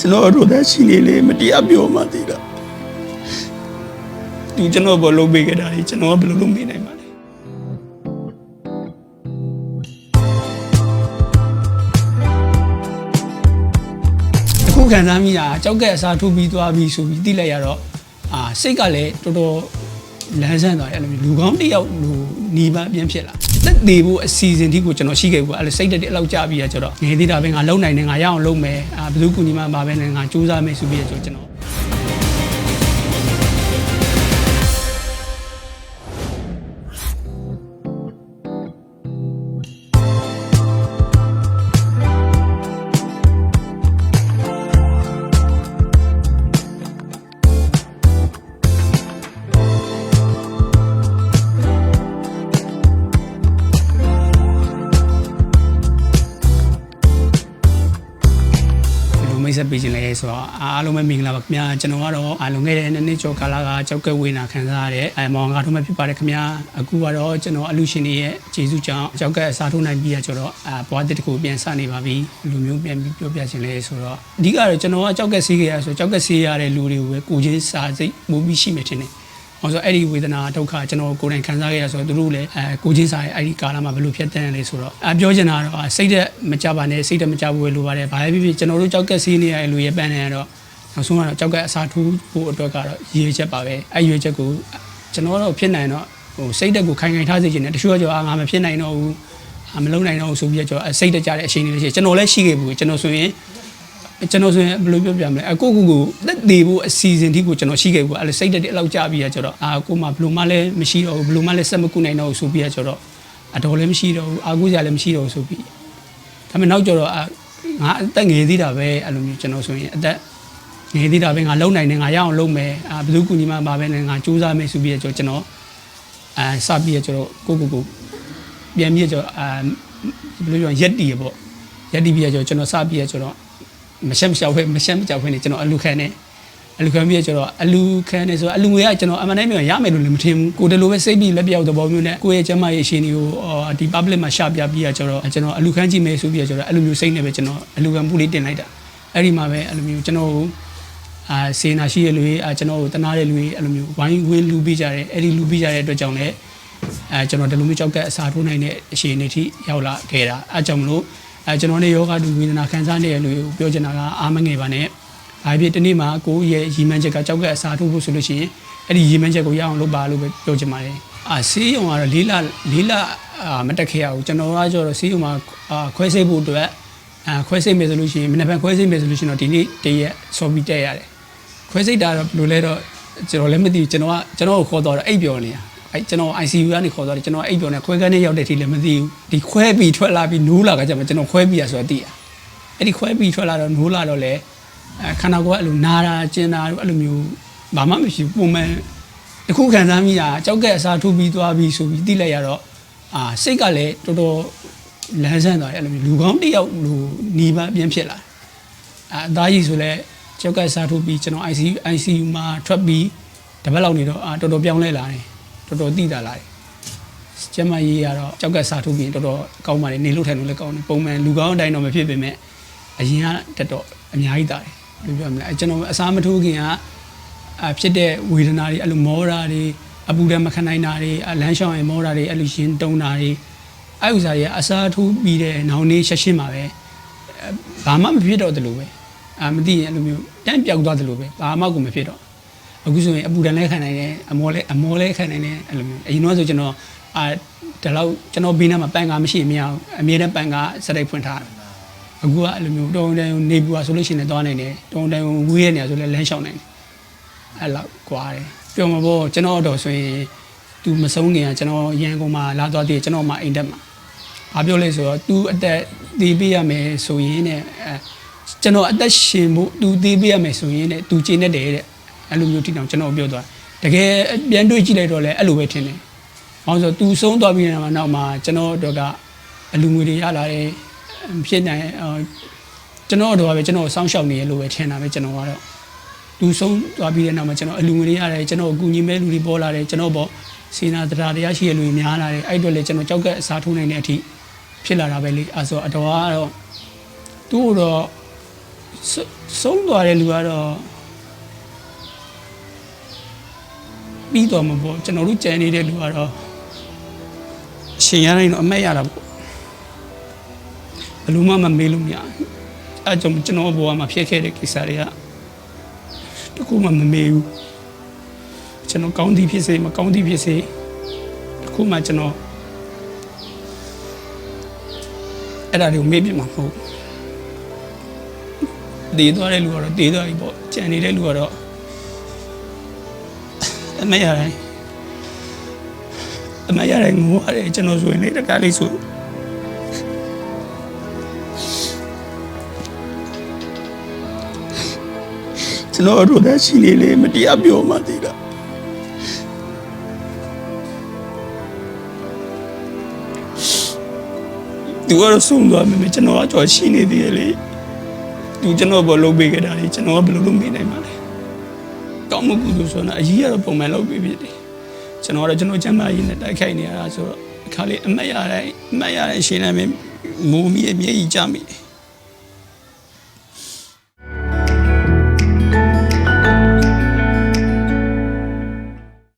ကျွန်တော်တို့သားရှိနေလေမတရားပြောမှသိတာသူကျွန်တော်ဘောလုံးပေးခဲ့တာလေကျွန်တော်ကဘယ်လိုလုပ်မေးနိုင်ပါလဲအခုခံစားမိတာကြောက်ကက်အစားထိုးပြီးသွားပြီဆိုပြီးသိလိုက်ရတော့အာစိတ်ကလည်းတော်တော်လန်းဆန်းသွားတယ်အဲ့လိုမျိုးလူကောင်းတစ်ယောက်လူหนีပါအပြင်းဖြစ်လာ သက်သေးဖို့အစီအစဉ်တိကိုကျွန်တော်ရှိခဲ့ဘူးအဲ့လိုစိတ်တက်တဲ့အလောက်ကြပြီးရကျတော့ငယ်သေးတာပဲငါလုံနိုင်တယ်ငါရအောင်လုပ်မယ်အာဘယ်သူကူညီမှမပါပဲနဲ့ငါစူးစမ်းမယ်ဆိုပြီးရကျတော့ကျွန်တော် မိတ်ဆက်ပေးခြင်းလဲဆိုတော့အားလုံးပဲမင်္ဂလာပါခင်ဗျာကျွန်တော်ကတော့အားလုံးခဲ့တဲ့နှစ်နှစ်ကျော်ကာလကကြောက်ကဲဝေနာခံစားရတဲ့အဲမောင်ကားထုံးမဲ့ဖြစ်ပါတယ်ခင်ဗျာအခုကတော့ကျွန်တော်အလူရှင်တွေရဲ့ကျေးဇူးကြောင့်ကြောက်ကဲအစားထိုးနိုင်ပြီးရကျတော့အာဘွားတစ်တကူပြန်စနေပါပြီလူမျိုးပြန်ပြီးပြောပြခြင်းလဲဆိုတော့အဓိကတော့ကျွန်တော်ကကြောက်ကဲဆေးခဲ့ရဆိုကြောက်ကဲဆေးရတဲ့လူတွေကိုပဲကိုချင်းစာစိတ်ပို့ပြီးရှိမှထင်တယ်။ ဟောဆိုအဲ့ဒီဝေဒနာဒုက္ခကျွန်တော်ကိုယ်တိုင်ခံစားခဲ့ရဆိုတော့သူတို့လည်းအဲကိုချင်းစာရဲ့အဲ့ဒီကာလမှာဘယ်လိုဖြတ်တန်းလဲဆိုတော့အပြောချင်တာကတော့စိတ်သက်မကြပါနဲ့စိတ်သက်မကြဘူးလို့ပါတယ်။ဘာပဲဖြစ်ဖြစ်ကျွန်တော်တို့ကြောက်ကက်စီးနေရတဲ့လူရဲ့ပန်းနေရတော့နောက်ဆုံးကတော့ကြောက်ကက်အစားထိုးဖို့အတွက်ကတော့ရည်ရွယ်ချက်ပါပဲ။အဲ့ရည်ရွယ်ချက်ကိုကျွန်တော်တို့ဖြစ်နိုင်တော့ဟိုစိတ်သက်ကိုခိုင်ခိုင်ထားစေချင်တယ်တချို့ကကြောအာငါမဖြစ်နိုင်တော့ဘူးအာမလုံနိုင်တော့ဘူးဆိုပြီးတော့စိတ်တကြတဲ့အချိန်တွေရှိကျွန်တော်လည်းရှိခဲ့ဘူးကျွန်တော်ဆိုရင် ကျွန်တော်ဆိုရင်ဘယ်လိုပြောပြမလဲအကိုကူကိုသက်သေးဖို့အစီအစဉ်တိကိုကျွန်တော်ရှိခဲ့ဘူးအဲ့လိုစိတ်တက်တဲ့အလောက်ကြပြီးရကျတော့အာကိုမှဘယ်လိုမှလည်းမရှိတော့ဘူးဘယ်လိုမှလည်းစက်မကုနိုင်တော့ဘူးဆိုပြီးရကျတော့အတော်လည်းမရှိတော့ဘူးအာကိုစရာလည်းမရှိတော့ဘူးဆိုပြီးဒါပေမဲ့နောက်ကျတော့အာငါအသက်ငယ်သေးတာပဲအဲ့လိုမျိုးကျွန်တော်ဆိုရင်အသက်ငယ်သေးတာပဲငါလုံနိုင်တယ်ငါရအောင်လုပ်မယ်အာဘယ်သူကူညီမှမပါပဲနဲ့ငါစူးစမ်းမယ်ဆိုပြီးရကျတော့ကျွန်တော်အာစပြီးရကျတော့ကိုကိုကိုပြန်ပြီးရကျတော့အာဘယ်လိုပြောရက်တီရပေါ့ရက်တီပြီးရကျတော့ကျွန်တော်စပြီးရကျတော့ မရှက်မရှောက်ဖဲမရှက်မကြောက်ဖဲနေကျွန်တော်အလူခံနေအလူခံပြီးတော့ကျွန်တော်အလူခံနေဆိုအလူငွေကကျွန်တော်အမှန်တမ်းပြောရမယ်လို့လည်းမထင်ဘူးကိုတလိုပဲစိတ်ပြီးလက်ပြောက်သဘောမျိုးနဲ့ကိုယ့်ရဲ့ကျမရဲ့အရှင်ဒီကိုဒီ public မှာရှာပြပြီးတော့ကျွန်တော်ကျွန်တော်အလူခံကြည့်မယ်ဆိုပြီးတော့ကျွန်တော်အလူမျိုးစိတ်နဲ့ပဲကျွန်တော်အလူခံမှုလေးတင်လိုက်တာအဲ့ဒီမှာပဲအလူမျိုးကျွန်တော်အာစေနာရှိရလူကြီးအာကျွန်တော်ကိုတနာတဲ့လူကြီးအဲ့လိုမျိုးဝိုင်းဝင်းလူပြီးကြတယ်အဲ့ဒီလူပြီးကြတဲ့အတွက်ကြောင့်လည်းအဲကျွန်တော်ဒီလိုမျိုးကြောက်ကအစာထိုးနိုင်တဲ့အရှင်နေထိရောက်လာခဲ့တာအဲကြောင့်မလို့ အဲကျွန်တော်နေယောဂတူဝေဒနာခံစားနေတဲ့လူကိုပြောချင်တာကအာမငယ်ပါနဲ့ဘာဖြစ်ဒီနေ့မှာကိုယ့်ရဲ့ရီမန်းချက်ကကြောက်ကအစာထိုးဖို့ဆိုလို့ရှိရင်အဲ့ဒီရီမန်းချက်ကိုရအောင်လုပ်ပါလို့ပဲပြောချင်ပါတယ်အာဆေးရုံကတော့လေးလလေးလအာမတက်ခဲ့ရဘူးကျွန်တော်ကကျတော့ဆေးရုံမှာအာခွဲစိတ်ဖို့အတွက်အာခွဲစိတ်မယ်ဆိုလို့ရှိရင်မနေ့ကခွဲစိတ်မယ်ဆိုလို့ရှိရင်တော့ဒီနေ့တရက်စော်ပြီးတက်ရတယ်ခွဲစိတ်တာတော့ဘယ်လိုလဲတော့ကျွန်တော်လည်းမသိဘူးကျွန်တော်ကကျွန်တော်ကိုခေါ်တော့အိပ်ပျော်နေတာ အဲကျွန်တော် ICU ကနေခေါ်သွားတယ်ကျွန်တော်အိပ်ပျော်နေခွဲကန်းနဲ့ရောက်တဲ့အထိလည်းမသိဘူးဒီခွဲပြီးထွက်လာပြီးနိုးလာကကြမှာကျွန်တော်ခွဲပြီးရဆိုတော့သိရအဲ့ဒီခွဲပြီးထွက်လာတော့နိုးလာတော့လေအဲခန္ဓာကိုယ်ကအဲ့လိုနာတာကျင်တာတို့အဲ့လိုမျိုးဘာမှမရှိဘူးပုံမှန်တစ်ခုခံစားမိတာကြောက်ကက်အစားထိုးပြီးသွားပြီးဆိုပြီးသိလိုက်ရတော့အာစိတ်ကလည်းတော်တော်လန်းဆန်းသွားတယ်အဲ့လိုမျိုးလူကောင်းတစ်ယောက်လူหนีပါအပြင်းဖြစ်လာအဲအသားကြီးဆိုလဲကြောက်ကက်အစားထိုးပြီးကျွန်တော် ICU ICU မှာထွက်ပြီးတပတ်လောက်နေတော့အာတော်တော်ပြောင်းလဲလာတယ် တော်တော်သိတာလာတယ်ကျမကြီးကတော့ကြောက်ကစားထုတ်ပြီးတော်တော်ကောင်းပါတယ်နေလို့ထိုင်လို့လည်းကောင်းတယ်ပုံမှန်လူကောင်းအတိုင်းတော့မဖြစ်ပေမဲ့အရင်ကတက်တော့အများကြီးတာတယ်ဘယ်လိုပြောမလဲအဲကျွန်တော်အစားမထိုးခင်ကအဖြစ်တဲ့ဝေဒနာတွေအဲ့လိုမောတာတွေအပူဓာတ်မခံနိုင်တာတွေအလန်းရှောင်းရင်မောတာတွေအဲ့လိုရှင်တုံးတာတွေအဲ့ဥစ္စာတွေကအစားထိုးပြီးတဲ့နောင်နေရှက်ရှင်းပါပဲဘာမှမဖြစ်တော့တယ်လို့ပဲအာမသိရင်အဲ့လိုမျိုးတန်းပြောက်သွားတယ်လို့ပဲဘာမှကိုမဖြစ်တော့ အခုဆိုရင်အပူဒဏ်လဲခံနိုင်တယ်အမောလဲအမောလဲခံနိုင်တယ်အဲ့လိုမျိုးအရင်တော့ဆိုကျွန်တော်အာဒီလောက်ကျွန်တော်ဘေးနားမှာပန်ကာမရှိမရအောင်အမြဲတမ်းပန်ကာစတိုက်ဖွင့်ထားတယ်အခုကအဲ့လိုမျိုးတုံတန်နေဘူးဆိုလို့ရှိရင်သွားနိုင်တယ်တုံတန်ဝေးရနေဆိုလဲလမ်းလျှောက်နိုင်တယ်အဲ့လောက်ကွာတယ်ပြောမှာပေါ့ကျွန်တော်တော့ဆိုရင်သူမဆုံးခင်ကကျွန်တော်ရန်ကုန်မှာလာသွားသေးတယ်ကျွန်တော်မှအိမ်တက်မှာဘာပြောလဲဆိုတော့ तू အသက်သေးပေးရမယ်ဆိုရင်တဲ့အဲကျွန်တော်အသက်ရှင်ဖို့ तू သေးပေးရမယ်ဆိုရင်တဲ့ तू ကျင်းနေတယ်တဲ့ အဲ့လိုမျိုးတိတောင်ကျွန်တော်ပြောသွားတကယ်ပြန်တွေးကြည့်လိုက်တော့လည်းအဲ့လိုပဲထင်တယ်။ဘာလို့ဆို तू ဆုံးသွားပြီးတဲ့နောက်မှာကျွန်တော်တို့ကအလူငွေတွေရလာတယ်ဖြစ်နိုင်ကျွန်တော်တို့ကပဲကျွန်တော်စောင့်ရှောက်နေရလို့ပဲထင်တာပဲကျွန်တော်ကတော့ तू ဆုံးသွားပြီးတဲ့နောက်မှာကျွန်တော်အလူငွေတွေရတယ်ကျွန်တော်အကူညီမဲ့လူတွေပေါ်လာတယ်ကျွန်တော်ပေါ့စေနာတရားတရားရှိရလူတွေများလာတယ်အဲ့အတွက်လည်းကျွန်တော်ကြောက်ကအစားထိုးနိုင်တဲ့အထိဖြစ်လာတာပဲလေအဲဆိုအတော်ကတော့သူ့တော့ဆဆုံးသွားတဲ့လူကတော့ ပြီးတော့မှာပေါ့ကျွန်တော်တို့ကြံနေတဲ့လူကတော့အရှင်ရတိုင်းတော့အမက်ရတာပေါ့ဘယ်လူမှမမေးလို့မရဘူးအဲကြောင့်ကျွန်တော်ဘဝမှာဖြစ်ခဲ့တဲ့ကိစ္စတွေကတကူမှမမေးဘူးကျွန်တော်ကောင်းသည်ဖြစ်စေမကောင်းသည်ဖြစ်စေတကူမှကျွန်တော်အဲ့ဒါတွေကိုမေးပြမှာမဟုတ်ဘူးတည်သွားတဲ့လူကတော့တည်သွားပြီပေါ့ကြံနေတဲ့လူကတော့ အမက်ရတိုင်းအမက်ရတိုင်းငိုရတယ်ကျွန်တော်ဆိုရင်လေတကားလေးဆိုကျွန်တော်တို့ကရှိနေလေမတရားပြောမှတည်တာသူကတော့ဆုံးသွားမယ်ကျွန်တော်ကကြော်ရှိနေသေးတယ်လေသူကျွန်တော်ဘောလုပ်ပေးခဲ့တာလေကျွန်တော်ကဘယ်လိုလုပ်ပေးနိုင်မှာလဲ ကောင်းမှုကုသိုလ်ဆိုတာအကြီးကတော့ပုံမှန်လုပ်ပေးဖြစ်တယ်ကျွန်တော်ကတော့ကျွန်တော်ကျမ်းမာရေးနဲ့တိုက်ခိုက်နေရတာဆိုတော့အခါလေးအမက်ရတိုင်းအမက်ရတိုင်းရှင်းနေမယ်မိုးမီးအမြဲကြီးကြမိတယ်